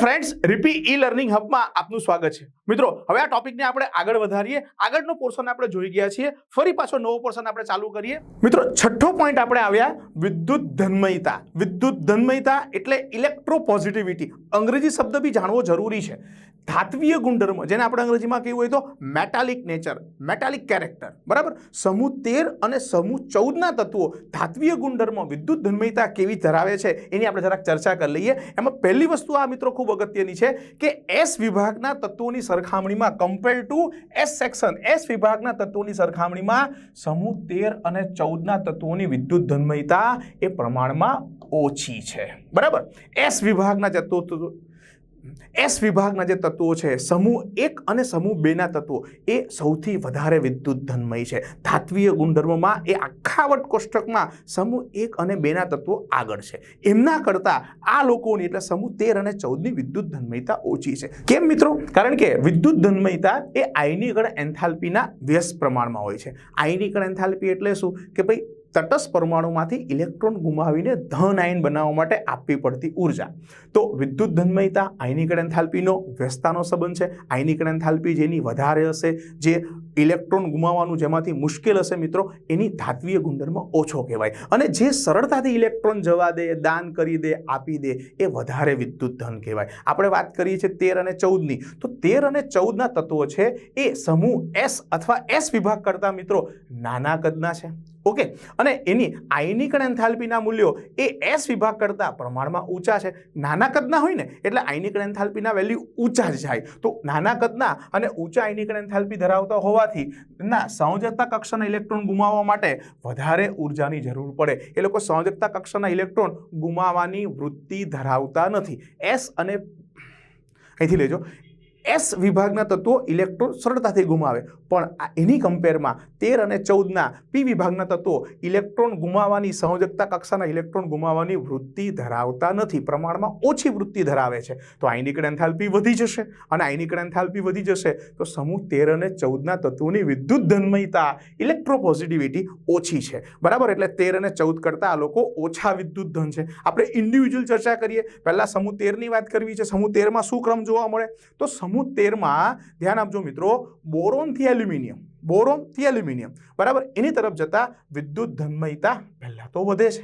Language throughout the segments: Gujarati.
ફ્રેન્ડ્સ રીપી ઈ લર્નિંગ હબમાં આપનું સ્વાગત છે. મિત્રો, હવે આ ટોપિકને આપણે આગળ વધારીએ. આગળનો પોર્શન આપણે જોઈ ગયા છીએ. ફરી પાછો નવો પોર્શન આપણે ચાલુ કરીએ. મિત્રો, છઠ્ઠો પોઈન્ટ આપણે આવ્યા વિદ્યુત ધન્મયતા. વિદ્યુત ધન્મયતા એટલે ઇલેક્ટ્રો પોઝિટિવિટી અંગ્રેજી શબ્દ બી જાણવો જરૂરી છે. ધાત્વીય ગુણધર્મ, જેને આપણે અંગ્રેજીમાં કહેવું હોય તો મેટાલિક નેચર મેટાલિક કેરેક્ટર બરાબર? સમૂહ તેર અને સમૂહ ચૌદના તત્વો ધાત્વીય ગુણધર્મ વિદ્યુત ધન્મયતા કેવી ધરાવે છે, એની આપણે જરાક ચર્ચા કરી લઈએ. એમાં પહેલી વસ્તુ આ મિત્રો ખૂબ અગત્યની છે કે એસ વિભાગના તત્વોની સરખામણીમાં compare to S section S વિભાગના તત્વોની સરખામણીમાં સમૂહ તેર અને ચૌદના તત્વોની વિદ્યુત ધન્મયતા એ પ્રમાણમાં ઓછી છે. બરાબર? એસ વિભાગના તત્વો એસ વિભાગના જે તત્વો છે, સમૂહ એક અને સમૂહ બેના તત્વો, એ સૌથી વધારે વિદ્યુત ધનમય છે. ધાત્વીય ગુણધર્મમાં એ આખા વટ કોષ્ટકમાં સમૂહ એક અને બેના તત્વો આગળ છે. એમના કરતાં આ લોકોની, એટલે સમૂહ તેર અને ચૌદની વિદ્યુત ધનમયતા ઓછી છે. કેમ મિત્રો? કારણ કે વિદ્યુત ધનમયતા એ આયનીકરણ એન્થાલ્પીના વ્યસ્ત પ્રમાણમાં હોય છે. આયનીકરણ એન્થાલ્પી એટલે શું? કે ભાઈ તટસ્થ પરમાણુમાંથી ઇલેક્ટ્રોન ગુમાવીને ધન આયન બનાવવા માટે આપવી પડતી ઊર્જા. તો વિદ્યુત ધનમયતા આયનીકરણ એન્થાલ્પીનો વ્યસ્તાનો સંબંધ છે. આયનીકરણ એન્થાલ્પી જેની વધારે હશે, જે ઇલેક્ટ્રોન ગુમાવવાનું જેમાંથી મુશ્કેલ હશે મિત્રો, એની ધાત્વીય ગુણધર્મ ઓછો કહેવાય. અને જે સરળતાથી ઇલેક્ટ્રોન જવા દે, દાન કરી દે, આપી દે, એ વધારે વિદ્યુત ધન કહેવાય. આપણે વાત કરીએ છીએ તેર અને ચૌદની. તો તેર અને ચૌદના તત્વો છે, એ સમૂહ એસ અથવા એસ વિભાગ કરતા મિત્રો નાના કદના છે. ઓકે, અને એની આયનીકરણ એન્થાલ્પીના મૂલ્યો એ એસ વિભાગ કરતાં પ્રમાણમાં ઊંચા છે. નાના કદના હોય ને, એટલે આયનીકરણ એન્થાલ્પીના વેલ્યુ ઊંચા જ જાય. તો નાના કદના અને ઊંચા આયનીકરણ એન્થાલ્પી ધરાવતા હોવાથી ના, સંયોજકતા કક્ષાના ઇલેક્ટ્રોન ગુમાવવા માટે વધારે ઊર્જાની જરૂર પડે. એ લોકો સંયોજકતા કક્ષાના ઇલેક્ટ્રોન ગુમાવવાની વૃત્તિ ધરાવતા નથી. એસ અને, અહીંથી લેજો. એસ વિભાગના તત્વો ઇલેક્ટ્રોન સરળતાથી ગુમાવે. પણ એની કમ્પેરમાં તેર અને ચૌદના પી વિભાગના તત્વો ઇલેક્ટ્રોન ગુમાવવાની સંયોજકતા કક્ષાના ઇલેક્ટ્રોન ગુમાવવાની વૃત્તિ ધરાવતા નથી. પ્રમાણમાં ઓછી વૃત્તિ ધરાવે છે. તો આયનીકરણ એન્થાલ્પી વધી જશે. અને આયનીકરણ એન્થાલ્પી વધી જશે તો સમૂહ તેર અને ચૌદના તત્વોની વિદ્યુત ધન્મયતા ઇલેક્ટ્રોપોઝિટિવિટી ઓછી છે. બરાબર? એટલે તેર અને ચૌદ કરતાં આ લોકો ઓછા વિદ્યુત ધન છે. આપણે ઇન્ડિવિજ્યુઅલ ચર્ચા કરીએ. પહેલાં સમૂહ તેરની વાત કરવી છે. સમૂહ તેરમાં શું ક્રમ જોવા મળે? તો સમૂહ તેરમાં, ધ્યાન આપજો મિત્રો બોરોનથી એલ્યુમિનિયમ બોરોનથી એલ્યુમિનિયમ. બરાબર? એની તરફ જતાં વિદ્યુત ધન્મયતા પહેલાં તો વધે છે.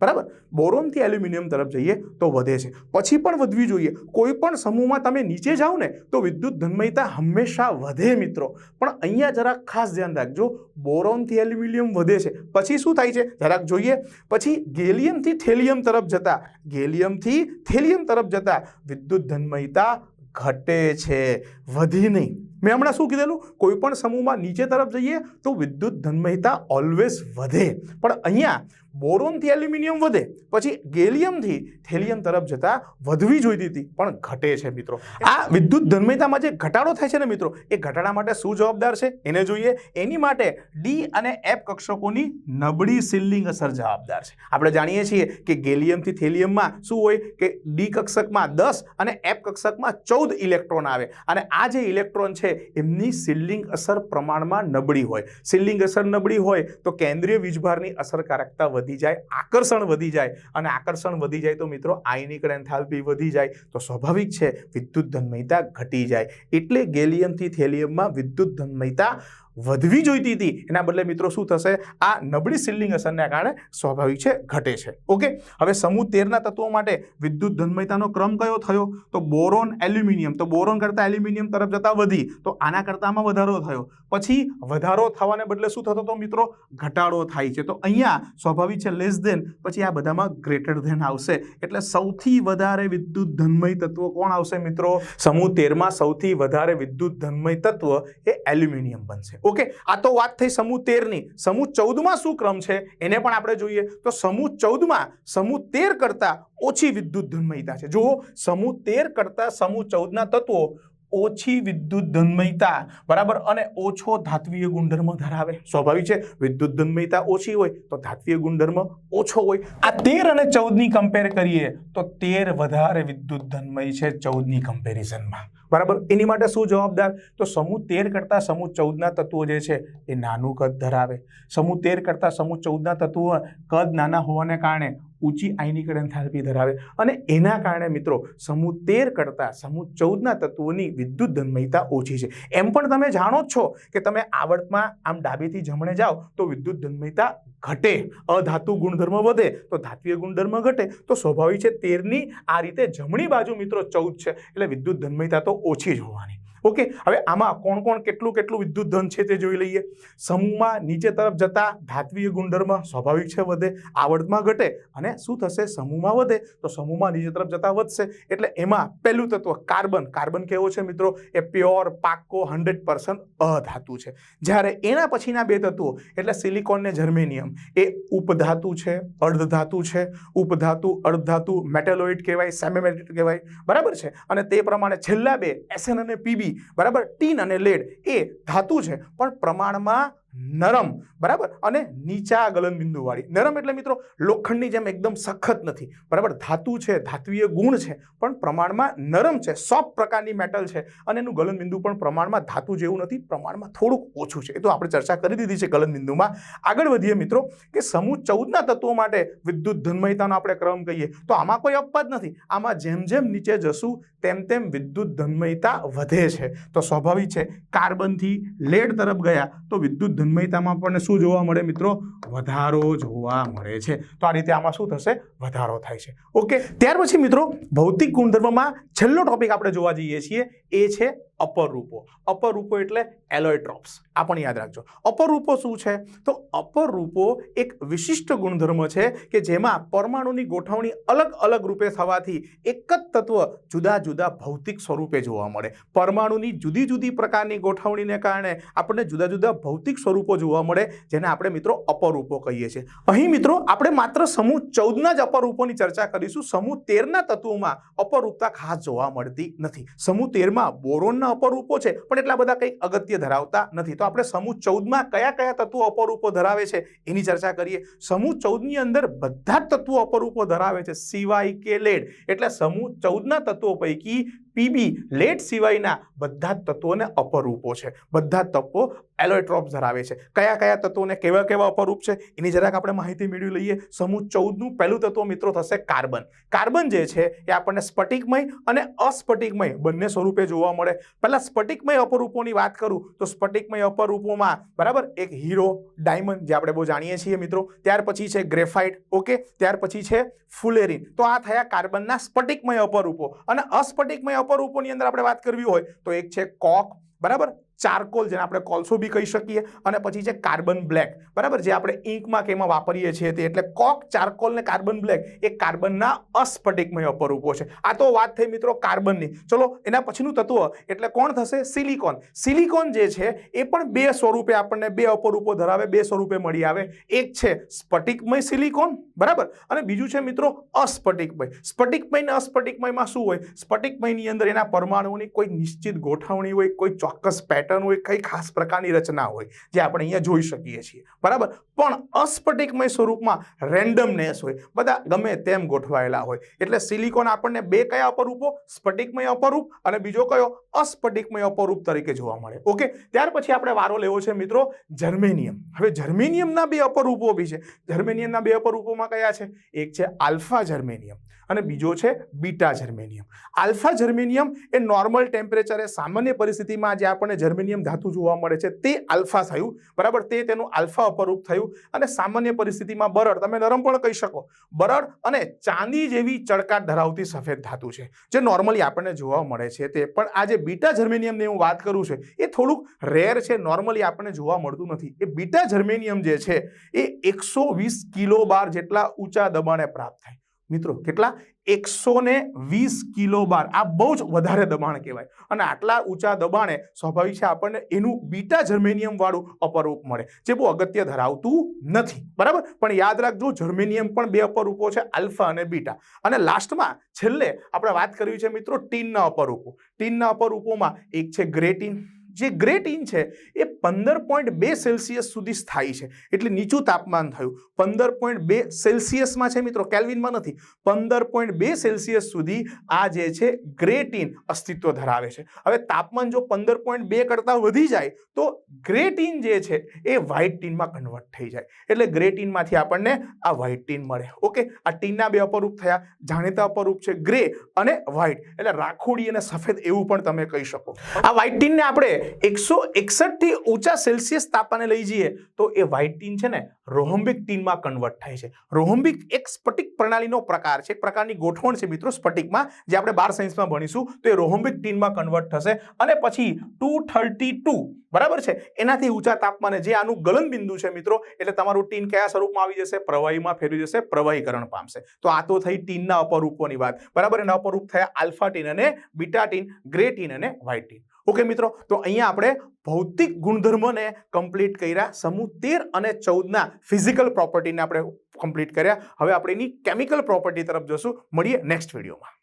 બરાબર? બોરોનથી એલ્યુમિનિયમ તરફ જઈએ તો વધે છે. પછી પણ વધવી જોઈએ. કોઈ પણ સમૂહમાં તમે નીચે જાઓ ને તો વિદ્યુત ધન્મયતા હંમેશા વધે મિત્રો. પણ અહીંયા જરાક ખાસ ધ્યાન રાખજો. બોરોનથી એલ્યુમિનિયમ વધે છે. પછી શું થાય છે? જરાક જોઈએ. પછી ગેલિયમથી થેલિયમ તરફ જતા. ગેલિયમથી થેલિયમ તરફ જતા વિદ્યુત ધન્મયતા ઘટે છે, વધી નહીં. મેં હમણાં શું કીધેલું? કોઈ પણ સમૂહમાં નીચે તરફ જઈએ તો વિદ્યુત ધનમહિતા ઓલવેઝ વધે. પણ અહીંયા બોરોનથી એલ્યુમિનિયમ વધે, પછી ગેલિયમથી થેલિયમ તરફ જતા વધવી જોઈતી હતી, પણ ઘટે છે મિત્રો. આ વિદ્યુત ધન્મયતામાં જે ઘટાડો થાય છે ને મિત્રો, એ ઘટાડા માટે શું જવાબદાર છે? એને જોઈએ, એની માટે ડી અને એફ કક્ષકોની નબળી સિલ્લિંગ અસર જવાબદાર છે. આપણે જાણીએ છીએ કે ગેલિયમથી થેલિયમમાં શું હોય કે ડી કક્ષકમાં દસ અને એફ કક્ષકમાં ચૌદ ઇલેક્ટ્રોન આવે, અને આ જે ઇલેક્ટ્રોન છે, એમની સિલ્લિંગ અસર પ્રમાણમાં નબળી હોય. સિલ્લિંગ અસર નબળી હોય તો કેન્દ્રીય વીજભારની અસરકારકતા વધી જાય, આકર્ષણ વધી જાય. અને આકર્ષણ વધી જાય તો મિત્રો આયનિક એન્થાલ્પી વધી જાય, તો સ્વાભાવિક છે, વિદ્યુત ધન્મયતા ઘટી જાય. એટલે ગેલિયમથી થેલિયમમાં વિદ્યુત ધન્મયતા વધવી જોઈતી હતી. એના બદલે મિત્રો શું થશે? આ નબળી સિલ્લિંગ અસરને કારણે સ્વાભાવિક છે, ઘટે છે. ઓકે? હવે સમૂહ તેરના તત્વો માટે વિદ્યુત ધન્મયતાનો ક્રમ કયો થયો? તો બોરોન એલ્યુમિનિયમ. તો બોરોન કરતાં એલ્યુમિનિયમ તરફ જતાં વધી. તો આના કરતાંમાં વધારો થયો. પછી વધારો થવાને બદલે શું થતો તો મિત્રો? ઘટાડો થાય છે. તો અહીંયા સ્વાભાવિક છે લેસ ધેન પછી આ બધામાં ગ્રેટર ધેન આવશે. એટલે સૌથી વધારે વિદ્યુત ધન્મય તત્વો કોણ આવશે મિત્રો? સમૂહ તેરમાં સૌથી વધારે વિદ્યુત ધન્મય તત્વ એ એલ્યુમિનિયમ બનશે. ઓકે? આ તો વાત થઈ સમૂહ તેરની. સમૂહ ચૌદમાં શું ક્રમ છે? એને પણ આપણે જોઈએ. તો સમૂહ ચૌદમાં સમૂહ તેર કરતાં ઓછી વિદ્યુત ધન્મયતા છે. જુઓ, સમૂહ તેર કરતાં સમૂહ ચૌદના તત્વો ઓછી વિદ્યુત ધન્મયતા, બરાબર? અને ઓછો ધાત્વીય ગુણધર્મ ધરાવે. સ્વાભાવિક છે? વિદ્યુત ધન્મયતા ઓછી હોય તો ધાત્વીય ગુણધર્મ ઓછો હોય. આ તેર અને ચૌદની કમ્પેર કરીએ તો તેર વધારે વિદ્યુત ધન્મય છે ચૌદની કમ્પેરિઝનમાં બરાબર? એની માટે શું જવાબદાર? તો સમૂહ તેર કરતાં સમૂહ ચૌદના તત્વો જે છે એ નાનું કદ ધરાવે. સમૂહ તેર કરતાં સમૂહ ચૌદના તત્વો કદ નાના હોવાને કારણે ઊંચી આયનિક એન્થાલ્પી ધરાવે. અને એના કારણે મિત્રો, સમૂહ તેર કરતાં, સમૂહ ચૌદના તત્વોની વિદ્યુત ધન્મયતા ઓછી છે. એમ પણ તમે જાણો જ છો કે તમે આવર્તમાં આમ ડાબેથી જમણે જાઓ તો વિદ્યુત ધન્મયતા ઘટે. અધાતુ ગુણધર્મ વધે તો ધાત્વીય ગુણધર્મ ઘટે. તો સ્વાભાવિક છે તેરની આ રીતે જમણી બાજુ મિત્રો ચૌદ છે, એટલે વિદ્યુત ધનમયતા તો ઓછી જ હોવાની. ઓકે? હવે આમાં કોણ કોણ કેટલું કેટલું વિદ્યુત ધન છે તે જોઈ લઈએ. સમૂહમાં નીચે તરફ જતા ધાત્વીય ગુણધર્મ સ્વાભાવિક છે, વધે. આવર્તમાં ઘટે અને શું થશે? સમૂહમાં વધે. તો સમૂહમાં નીચે તરફ જતા વધશે. એટલે એમાં પહેલું તત્વ કાર્બન. કાર્બન કેવો છે મિત્રો? એ પ્યોર, પાક્કો, હંડ્રેડ પર્સન્ટ અધાતુ છે. જ્યારે એના પછીના બે તત્વો, એટલે સિલિકોન ને જર્મેનિયમ, એ ઉપધાતુ છે, અર્ધધાતુ છે. ઉપધાતુ, અર્ધધાતુ, મેટેલોઇડ કહેવાય સેમિમેટેડ કહેવાય. બરાબર છે? અને તે પ્રમાણે છેલ્લા બે, એસએન અને પીબી બરાબર ટીન અને લેડ એ ધાતુ છે પણ પ્રમાણમાં નરમ, બરાબર? અને નીચા ગલનબિંદુવાળી નરમ એટલે મિત્રો, લોખંડની જેમ એકદમ સખત નથી. બરાબર? ધાતુ છે, ધાત્વીય ગુણ છે, પણ પ્રમાણમાં નરમ છે. સોફ્ટ પ્રકારની મેટલ છે. અને એનું ગલનબિંદુ પણ પ્રમાણમાં ધાતુ જેવું નથી, પ્રમાણમાં થોડુંક ઓછું છે. એ તો આપણે ચર્ચા કરી દીધી છે ગલનબિંદુમાં આગળ વધીએ મિત્રો, કે સમૂહ ચૌદના તત્વો માટે વિદ્યુત ધન્મયતાનો આપણે ક્રમ કહીએ. તો આમાં કોઈ અપવાદ નથી. આમાં જેમ જેમ નીચે જશું, તેમ તેમ વિદ્યુત ધન્મયતા વધે છે. તો સ્વાભાવિક છે, કાર્બનથી લેડ તરફ ગયા, તો વિદ્યુત ધન્મયતામાં આપણને શું જોવા મળે મિત્રો? વધારો જોવા મળે છે. તો આ રીતે આમાં શું થશે? વધારો થાય છે. ઓકે, ત્યાર પછી મિત્રો, ભૌતિક ગુણધર્મમાં છેલ્લો ટોપિક આપણે જોવા જઈએ છીએ, એ છે અપરૂપો. અપરૂપો એટલે એલોયટ્રોપ્સ. આ પણ યાદ રાખજો. અપરૂપો શું છે? તો અપરૂપો એક વિશિષ્ટ ગુણધર્મ છે કે જેમાં પરમાણુની ગોઠવણી અલગ અલગ રૂપે થવાથી એક જ તત્વ જુદા જુદા ભૌતિક સ્વરૂપે જોવા મળે. પરમાણુની જુદી જુદી પ્રકારની ગોઠવણીને કારણે આપણને જુદા જુદા ભૌતિક સ્વરૂપો જોવા મળે, જેને આપણે મિત્રો અપરૂપો કહીએ છીએ. અહીં મિત્રો આપણે માત્ર સમૂહ ચૌદના જ અપરૂપોની ચર્ચા કરીશું. સમૂહ તેરના તત્વોમાં અપરૂપતા ખાસ જોવા મળતી નથી. સમૂહ તેરમાં બોરોનના અપરૂપો છે? પણ એટલા બધા કંઈક અગત્ય ધરાવતા નથી. તો આપણે સમૂહ ચૌદમાં કયા કયા તત્વો અપરૂપો ધરાવે છે એની ચર્ચા કરીએ. સમૂહ ચૌદની અંદર બધા જ તત્વો અપરૂપો ધરાવે છે. સિવાય કે લેડ. એટલે સમૂહ ચૌદના તત્વો પૈકી પીબી લેટ સિવાયના બધા તત્વોને અપરૂપો છે. બધા તત્વો એલોટ્રોપ ધરાવે છે. કયા કયા તત્વોને કેવા કેવા અપરૂપ છે, એની જરાક આપણે માહિતી મેળવી લઈએ. સમૂહ ચૌદનું પહેલું તત્વ મિત્રો થશે કાર્બન. કાર્બન જે છે એ આપણને સ્ફટિકમય અને અસ્ફટિકમય બંને સ્વરૂપે જોવા મળે. પહેલાં સ્ફટિકમય અપરૂપોની વાત કરું, તો સ્ફટિકમય અપરૂપોમાં બરાબર એક હીરો, ડાયમંડ જે આપણે બહુ જાણીએ છીએ મિત્રો. ત્યાર પછી છે ગ્રેફાઇટ, ઓકે? ત્યાર પછી છે ફુલેરિન. તો આ થયા કાર્બનના સ્ફટિકમય અપરૂપો. અને અસ્ફટિકમય અપરૂપોની અંદર આપણે વાત કરવી હોય તો એક છે કોક બરાબર? ચારકોલ જેને આપણે કોલસો બી કહી શકીએ અને પછી છે કાર્બન બ્લેક. બરાબર? જે આપણે ઇંકમાં કે એમાં વાપરીએ છીએ તે. એટલે કોક ચારકોલ ને કાર્બન બ્લેક એ કાર્બનના અસ્ફટિકમય અપરૂપો છે. આ તો વાત થઈ મિત્રો કાર્બનની. ચલો, એના પછીનું તત્વ એટલે કોણ થશે? સિલિકોન. સિલિકોન જે છે એ પણ બે સ્વરૂપે આપણને બે અપરૂપો ધરાવે, બે સ્વરૂપે મળી આવે. એક છે સ્ફટિકમય સિલિકોન, બરાબર? અને બીજું છે મિત્રો અસ્ફટિકમય. સ્ફટિકમય ને અસ્ફટિકમયમાં શું હોય? સ્ફટિકમયની અંદર એના પરમાણુઓની કોઈ નિશ્ચિત ગોઠવણી હોય, કોઈ ચોક્કસ પેટર્ન હોય કઈ ખાસ પ્રકારની રચના હોય, જે આપણે અહીંયા જોઈ શકીએ છીએ. બરાબર? પણ અસ્ફટિકમય સ્વરૂપમાં રેન્ડમનેસ હોય, બધા ગમે તેમ ગોઠવાયેલા હોય. એટલે સિલિકોન આપણને બે કયા અપરૂપો? સ્ફટિકમય અપરૂપ અને બીજો કયો? અસ્ફટિકમય અપરૂપ તરીકે જોવા મળે. ઓકે? ત્યાર પછી આપણે વારો લેવો છે મિત્રો, જર્મેનિયમ. હવે જર્મેનિયમના બે અપરૂપો બી છે. જર્મેનિયમના બે અપરૂપોમાં કયા છે? એક છે આલ્ફા જર્મેનિયમ. અને બીજો છે બીટા જર્મેનિયમ. આલ્ફા જર્મેનિયમ એ નોર્મલ ટેમ્પરેચરે સામાન્ય પરિસ્થિતિમાં જે આપણને જર્મેનિયમ ધાતુ જોવા મળે છે તે આલ્ફા થયું. બરાબર? તે તેનું આલ્ફા અપરૂપ થયું અને સામાન્ય પરિસ્થિતિમાં બરડ, તમે નરમ પણ કહી શકો. બરડ અને ચાંદી જેવી ચળકાટ ધરાવતી સફેદ ધાતુ છે. જે નોર્મલી આપણને જોવા મળે છે તે. પણ આ જે બીટા જર્મેનિયમની હું વાત કરું છું, એ થોડુંક રેર છે નોર્મલી આપણને જોવા મળતું નથી. એ બીટા જર્મેનિયમ જે છે, એ એકસો વીસ કિલો બાર જેટલા ઊંચા દબાણે પ્રાપ્ત થાય. મિત્રો, કેટલા? એકસો ને વીસ કિલો બાર. આ બહુ જ વધારે દબાણ કહેવાય. અને આટલા ઊંચા દબાણે સ્વાભાવિક છે આપણને એનું બીટા જર્મેનિયમ વાળું અપરૂપ મળે, જે બહુ અગત્ય ધરાવતું નથી. બરાબર? પણ યાદ રાખજો જર્મેનિયમ પણ બે અપરૂપો છે, આલ્ફા અને બીટા. અને લાસ્ટમાં છેલ્લે આપણે વાત કરવી છે મિત્રો, ટીનના અપરૂપો. ટીનના અપરૂપોમાં એક છે ગ્રેટીન. જે ગ્રેટ ઇન છે, એ પંદર પોઈન્ટ બે સેલ્સિયસ સુધી સ્થાયી છે. એટલે નીચું તાપમાન થયું. પંદર પોઈન્ટ બે સેલ્સિયસમાં છે મિત્રો, કેલ્વિનમાં નથી. પંદર પોઈન્ટ બે સેલ્સિયસ સુધી આ જે છે, ગ્રેટ ઇન અસ્તિત્વ ધરાવે છે. હવે તાપમાન જો પંદર પોઈન્ટ બે કરતાં વધી જાય, તો ગ્રેટ ઇન જે છે, એ વ્હાઇટ ટીનમાં કન્વર્ટ થઈ જાય. એટલે ગ્રે ટીનમાંથી આપણને આ વ્હાઇટ ટીન મળે. ઓકે? આ ટીનના બે અપરૂપ થયા, જાણીતા અપરૂપ છે ગ્રે અને વ્હાઇટ. એટલે રાખોડી અને સફેદ એવું પણ તમે કહી શકો. આ વ્હાઇટ ટીનને આપણે એકસો એકસઠથી ઊંચા સેલ્સિયસ તાપમાને લઈ જઈએ તો એ વ્હાઇટ ટીન છે ને રોહમ્બિક ટીનમાં કન્વર્ટ થાય છે. રોહમ્બિક એક સ્ફટિક પ્રણાલીનો પ્રકાર છે, એક પ્રકારની ગોઠવણ છે મિત્રો સ્ફટિકમાં, જે આપણે બાર સાયન્સમાં ભણીશું, તો એ રોહમ્બિક ટીનમાં કન્વર્ટ થશે. અને પછી ટુ થર્ટી ટુ બરાબર છે? એનાથી ઊંચા તાપમાને જે આનું ગલન બિંદુ છે મિત્રો, એટલે તમારું ટીન કયા સ્વરૂપમાં આવી જશે? પ્રવાહીમાં ફેરવી જશે, પ્રવાહીકરણ પામશે. તો આ તો થઈ ટીનના અપરૂપોની વાત. બરાબર? એના અપરૂપ થયા આલ્ફા ટીન અને બીટા ટીન ગ્રે ટીન અને વ્હાઇટ ટીન ઓકે મિત્રો, તો અહીંયા આપણે ભૌતિક ગુણધર્મને કમ્પ્લીટ કર્યા, સમૂહ તેર અને ચૌદના ફિઝિકલ પ્રોપર્ટીને આપણે કમ્પ્લીટ કર્યા. હવે આપણે એની કેમિકલ પ્રોપર્ટી તરફ જશું. મળીએ નેક્સ્ટ વિડીયોમાં